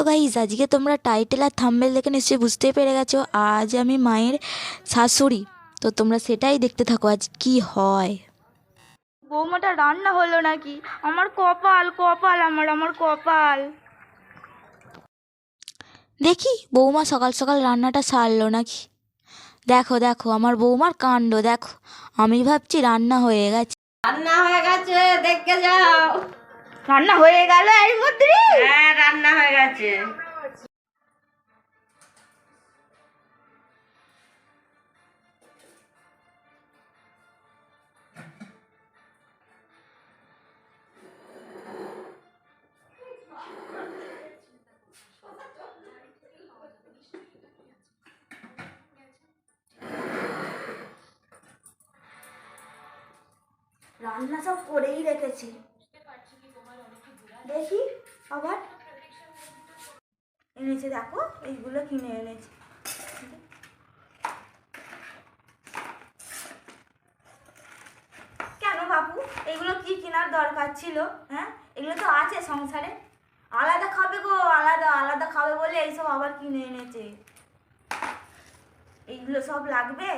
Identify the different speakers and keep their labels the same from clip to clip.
Speaker 1: তো গাইজ আজকে তোমরা টাইটেল আর থাম্বেল দেখে নিশ্চয়ই বুঝতেই পেরে গেছো আজ আমি মায়ের শাশুড়ি। তো তোমরা সেটাই দেখতে থাকো আজ কি হয়।
Speaker 2: বৌমাটা রান্না হলো নাকি? আমার কপাল কপাল আমার আমার কপাল।
Speaker 1: দেখি বৌমা সকাল সকাল রান্নাটা সারলো নাকি? দেখো দেখো আমার বৌমার কাণ্ড দেখো। আমি ভাবছি রান্না হয়ে গেছে।
Speaker 3: রান্না হয়ে গেছে দেখে যাও।
Speaker 2: রান্না হয়ে গেল এর মধ্যে
Speaker 3: হ্যাঁ রান্না হয়ে গেছে।
Speaker 2: রান্না সব করেই রেখেছি। দেখি, আবার। এনেছে দেখো, এইগুলো কিনে এনেছে। কেন বাবু? এগুলো কি কেনার দরকার ছিল? হ্যাঁ? এগুলো তো আছে সংসারে। আলাদা খাবে গো, আলাদা আলাদা খাবে বলে এইসব আবার কিনে এনেছে। এইগুলো সব লাগবে?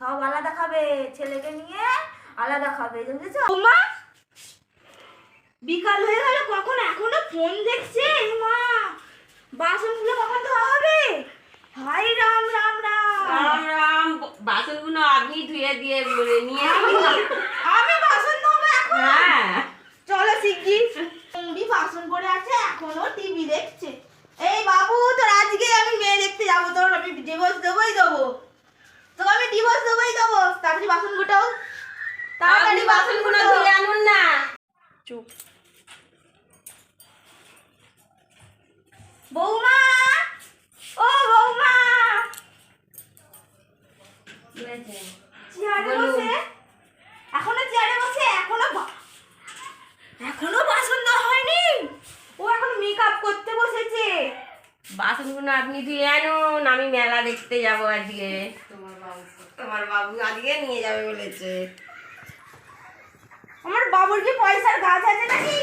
Speaker 2: সব আলাদা খাবে, ছেলেকে নিয়ে আলাদা খাবে, বুঝেছ? বিকাল হয়ে গেল কখন এখনও ফোন দেখছে? মা বাসনগুলো কখন ধোয়া হবে? হাই রাম রাম রাম।
Speaker 3: রাম রাম বাসনগুলো আপনি ধুয়ে দিয়ে বলে নিয়ে
Speaker 2: আমি আমি বাসন ধোবো এখন।
Speaker 3: হ্যাঁ।
Speaker 2: চলো শিগগির মুড়ি বাসন করে আছে এখনও টিভি দেখছে। এই বাবু তোর আজকে আমি মেয়ে দেখতে যাব তোর আমি ডিভোর্স দেবোই দেবো। তোকে আমি ডিভোর্স দেবোই দেবো। তাড়াতাড়ি বাসন গোটাও। তাড়াতাড়ি
Speaker 3: বাসনগুলো। ধুয়ে আনুন না।
Speaker 2: চুপ। বৌমা! ও বৌমা! চেয়ারে বসে। এখনও চেয়ারে বসে? এখনও এখনও বাসন দেওয়া হয়নি? ও এখন মেকআপ করতে বসেছে।
Speaker 3: বাসনগুলো আপনি ধুয়ে আনুন আমি মেলা দেখতে যাব আজকে। তোমার বাবু তোমার বাবু আজকে নিয়ে যাবে বলেছে।
Speaker 2: আমার বাবুর কি পয়সার গাছ আছে নাকি?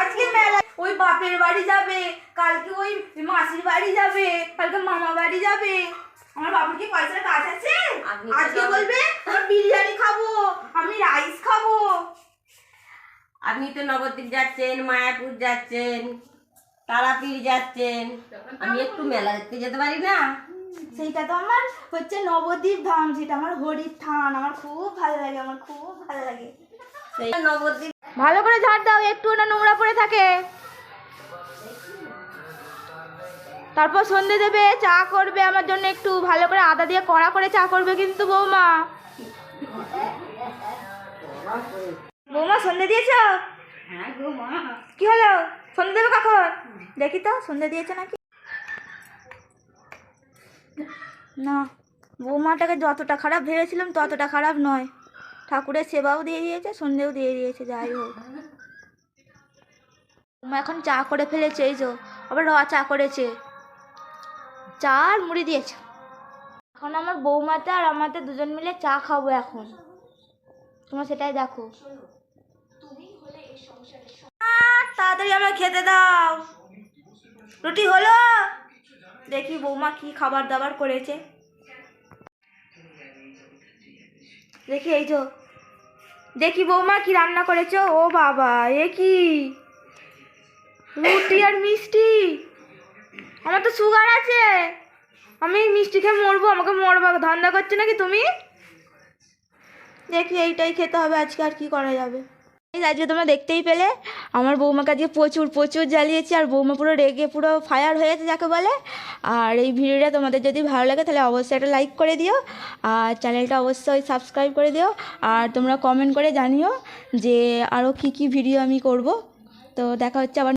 Speaker 2: আজকে মেলা ওই বাপের বাড়ি যাবে কালকে ওই মাসির বাড়ি যাবে কালকে মামা বাড়ি যাবে। আমার বাবুর কি পয়সার গাছ আছে? আজকে বলবে আমি বিরিয়ানি খাব আমি রাইস খাব।
Speaker 3: আপনি তো নবদ্বীপ যাচ্ছেন মায়াপুর যাচ্ছেন তারাপীঠ যাচ্ছেন। আমি একটু মেলা দেখতে যেতে পারি না?
Speaker 2: সেইটা তো আমার হচ্ছে নবদ্বীপ ধাম সেটা আমার হরির থান। আমার খুব ভালো লাগে আমার খুব ভালো লাগে। ভালো করে ঝাড় দাও একটু না নোংরা পড়ে থাকে। তারপর সন্ধে দেবে চা করবে আমার জন্য একটু। ভালো করে আদা দিয়ে কড়া করে চা করবে কিন্তু বৌমা। বৌমা সন্ধে দিয়েছ? কি হলো? সন্ধে দেবে কখন? দেখি তো সন্ধে দিয়েছে নাকি? না বৌমাটাকে যতটা খারাপ ভেবেছিলাম ততটা খারাপ নয়। ঠাকুরের সেবাও দিয়ে দিয়েছে, সন্ধেও দিয়ে দিয়েছে, যাই হোক। এখন চা করে ফেলেছে, এই যো, আবার র চা করেছে। চা আর মুড়ি দিয়েছে। এখন আমার বৌমাতে আর আমাতে দুজন মিলে চা খাব এখন। তোমরা সেটাই দেখো। তাড়াতাড়ি আমায় খেতে দাও। রুটি হলো? দেখি বৌমা কি খাবার দাবার করেছে। দেখি এই তো দেখি বৌমা কি রান্না করেছ? ও বাবা, এ কি? রুটি আর মিষ্টি? আমার তো সুগার আছে। আমি মিষ্টি খেয়ে মরবো, আমাকে মরবো, ধান্দা করছ নাকি তুমি? দেখি এইটাই খেতে হবে, আজকে আর কি করা যাবে? আজকে তোমরা দেখতেই পেলে, আমার বৌমাকে আজকে প্রচুর প্রচুর জ্বালিয়েছি, আর বৌমা পুরো রেগে, পুরো ফায়ার হয়েছে যাকে বলে। আর এই ভিডিওটা তোমাদের যদি ভালো লাগে, তাহলে অবশ্যই একটা লাইক করে দিও, আর চ্যানেলটা অবশ্যই সাবস্ক্রাইব করে দিও, আর তোমরা কমেন্ট করে জানিও যে আরও কি কি ভিডিও আমি করব। তো দেখা হচ্ছে আবার